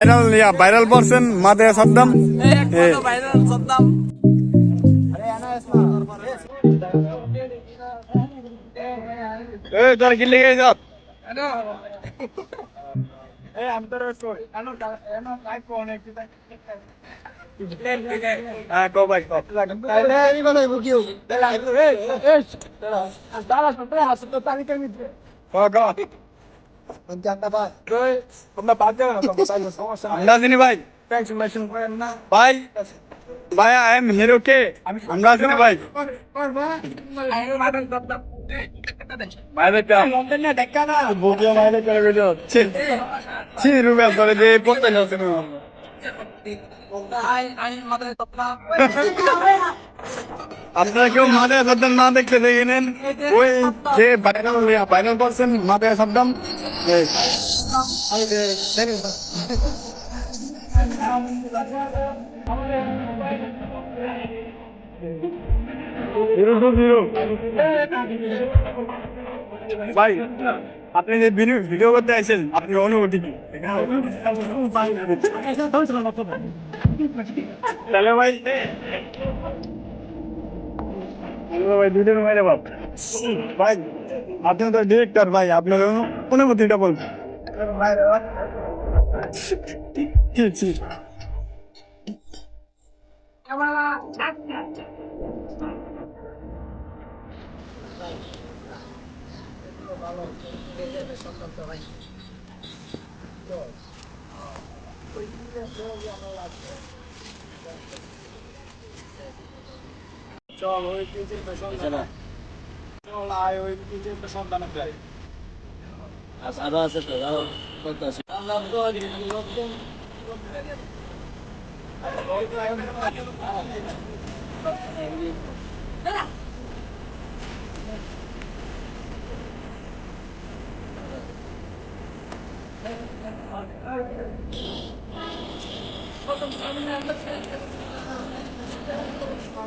Viral ইয়া viral বলছেন মাদে Saddam viral Saddam দাদা ভাই ভাই ভাই আই এম হিরো কে আমরা আছি ভাই মাথায় আপনি কি মহলে শব্দ নাম দেখতে দেনে ওে কে ফাইনাল মিয়া ফাইনাল বলছেন মহলে শব্দম ওকে দেরিবা আমরা এরোসো জিরো ভাই আপনি যে ভিডিও করতে আইছেন আপনি অনুরোধ করুন ভাই তাহলে ভাই ভাই দুজন মেরে বাপ ভাই আপনি তো ডিরেক্টর ভাই আপনার অনুমতিটা বলবেন Thank you. চল ওই পিজির পেছন চল আয় ওই পিজির পেছন দানা প্রায় আচ্ছা, আধা আছে তো দাও কত আছে আল্লাহ তো লোকজন দাদা Welcome to the Да, хорошо.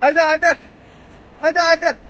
Hadi Adem. Hadi Adem.